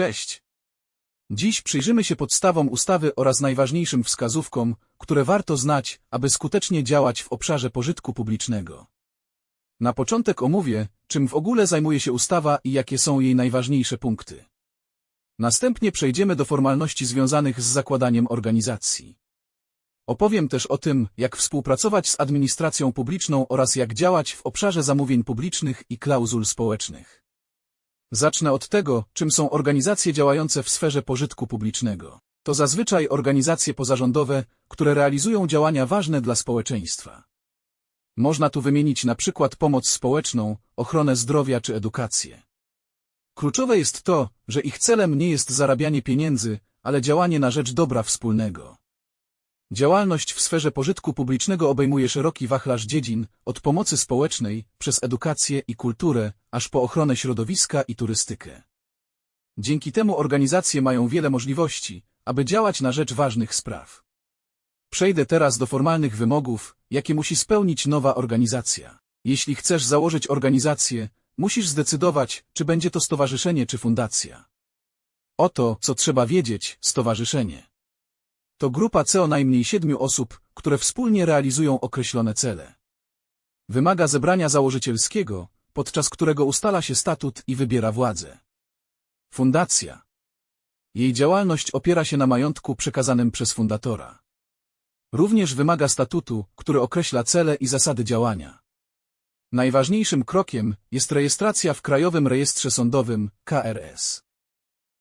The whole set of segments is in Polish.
Cześć! Dziś przyjrzymy się podstawom ustawy oraz najważniejszym wskazówkom, które warto znać, aby skutecznie działać w obszarze pożytku publicznego. Na początek omówię, czym w ogóle zajmuje się ustawa i jakie są jej najważniejsze punkty. Następnie przejdziemy do formalności związanych z zakładaniem organizacji. Opowiem też o tym, jak współpracować z administracją publiczną oraz jak działać w obszarze zamówień publicznych i klauzul społecznych. Zacznę od tego, czym są organizacje działające w sferze pożytku publicznego. To zazwyczaj organizacje pozarządowe, które realizują działania ważne dla społeczeństwa. Można tu wymienić na przykład pomoc społeczną, ochronę zdrowia czy edukację. Kluczowe jest to, że ich celem nie jest zarabianie pieniędzy, ale działanie na rzecz dobra wspólnego. Działalność w sferze pożytku publicznego obejmuje szeroki wachlarz dziedzin, od pomocy społecznej, przez edukację i kulturę, aż po ochronę środowiska i turystykę. Dzięki temu organizacje mają wiele możliwości, aby działać na rzecz ważnych spraw. Przejdę teraz do formalnych wymogów, jakie musi spełnić nowa organizacja. Jeśli chcesz założyć organizację, musisz zdecydować, czy będzie to stowarzyszenie czy fundacja. Oto, co trzeba wiedzieć, stowarzyszenie. To grupa co najmniej siedmiu osób, które wspólnie realizują określone cele. Wymaga zebrania założycielskiego, podczas którego ustala się statut i wybiera władzę. Fundacja. Jej działalność opiera się na majątku przekazanym przez fundatora. Również wymaga statutu, który określa cele i zasady działania. Najważniejszym krokiem jest rejestracja w Krajowym Rejestrze Sądowym, KRS.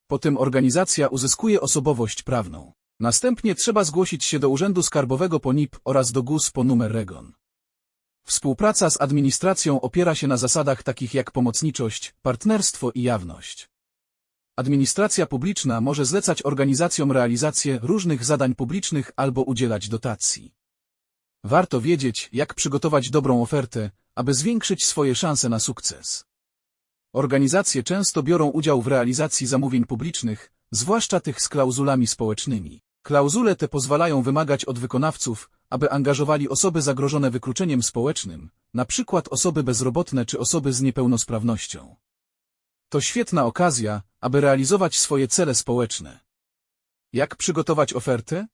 Po tym organizacja uzyskuje osobowość prawną. Następnie trzeba zgłosić się do Urzędu Skarbowego po NIP oraz do GUS po numer REGON. Współpraca z administracją opiera się na zasadach takich jak pomocniczość, partnerstwo i jawność. Administracja publiczna może zlecać organizacjom realizację różnych zadań publicznych albo udzielać dotacji. Warto wiedzieć, jak przygotować dobrą ofertę, aby zwiększyć swoje szanse na sukces. Organizacje często biorą udział w realizacji zamówień publicznych, zwłaszcza tych z klauzulami społecznymi. Klauzule te pozwalają wymagać od wykonawców, aby angażowali osoby zagrożone wykluczeniem społecznym, przykład osoby bezrobotne czy osoby z niepełnosprawnością. To świetna okazja, aby realizować swoje cele społeczne. Jak przygotować ofertę?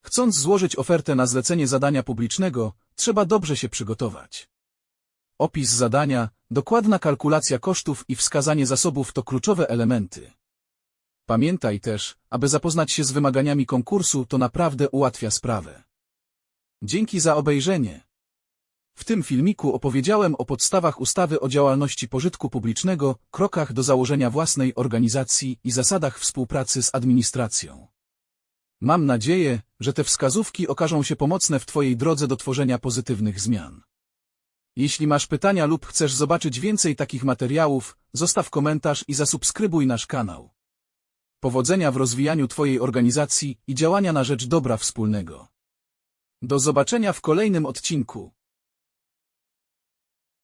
Chcąc złożyć ofertę na zlecenie zadania publicznego, trzeba dobrze się przygotować. Opis zadania, dokładna kalkulacja kosztów i wskazanie zasobów to kluczowe elementy. Pamiętaj też, aby zapoznać się z wymaganiami konkursu to naprawdę ułatwia sprawę. Dzięki za obejrzenie. W tym filmiku opowiedziałem o podstawach ustawy o działalności pożytku publicznego, krokach do założenia własnej organizacji i zasadach współpracy z administracją. Mam nadzieję, że te wskazówki okażą się pomocne w Twojej drodze do tworzenia pozytywnych zmian. Jeśli masz pytania lub chcesz zobaczyć więcej takich materiałów, zostaw komentarz i zasubskrybuj nasz kanał. Powodzenia w rozwijaniu Twojej organizacji i działania na rzecz dobra wspólnego. Do zobaczenia w kolejnym odcinku.